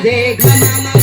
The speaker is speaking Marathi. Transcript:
माझे घन